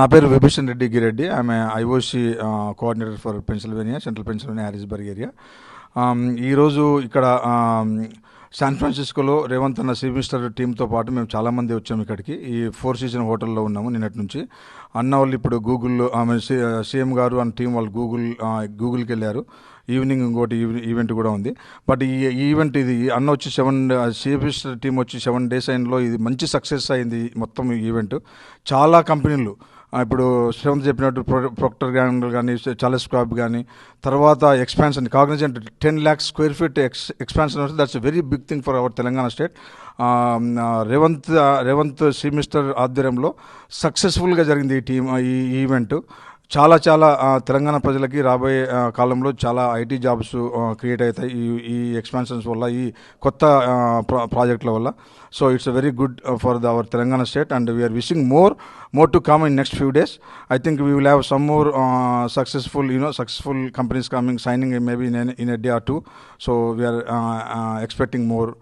నా పేరు విభూషణ్ రెడ్డి గిరెడ్డి. ఆమె I O C coordinator for Pennsylvania central Pennsylvania Harrisburg area ఈరోజు ఇక్కడ శాన్ ఫ్రాన్సిస్కోలో రేవంత్ అన్న సీ మిస్టర్ టీంతో పాటు మేము చాలామంది వచ్చాము ఇక్కడికి. ఈ ఫోర్ సీజన్ హోటల్లో ఉన్నాము నిన్నటి నుంచి. అన్న వాళ్ళు ఇప్పుడు గూగుల్ ఆమె సీఎం గారు అండ్ టీం వాళ్ళు గూగుల్ గూగుల్కి uh, వెళ్ళారు. ఈవినింగ్ ఇంకోటి ఈవెంట్ కూడా ఉంది. బట్ ఈ ఈవెంట్ ఇది అన్న వచ్చి సెవెన్ సిఎఫిస్ టీం వచ్చి సెవెన్ డేస్ అయినలో ఇది మంచి సక్సెస్ అయింది మొత్తం ఈవెంట్ చాలా కంపెనీలు ఇప్పుడు శ్రవంత్ చెప్పినట్టు ప్రొ ప్రొక్టర్ గ్యాంగ్ కానీ చాలెస్ కానీ తర్వాత expansion Cognizant ten lakhs square feet ex expansion వస్తే that's very big thing for our Telangana state Revanth Revanth C mister ఆధ్వర్యంలో సక్సెస్ఫుల్గా జరిగింది ఈ టీమ్ ఈ ఈవెంట్ చాలా చాలా తెలంగాణ ప్రజలకి రాబోయే కాలంలో చాలా ఐటీ జాబ్స్ క్రియేట్ అవుతాయి. ఈ ఈ ఎక్స్పాన్షన్స్ వల్ల ఈ కొత్త ప్రాజెక్టుల వల్ల. So it's very good for the our Telangana state and we are wishing more more to come in next few days. I think we will have some more successful you know successful companies coming signing maybe in in a day or two. So we are expecting more.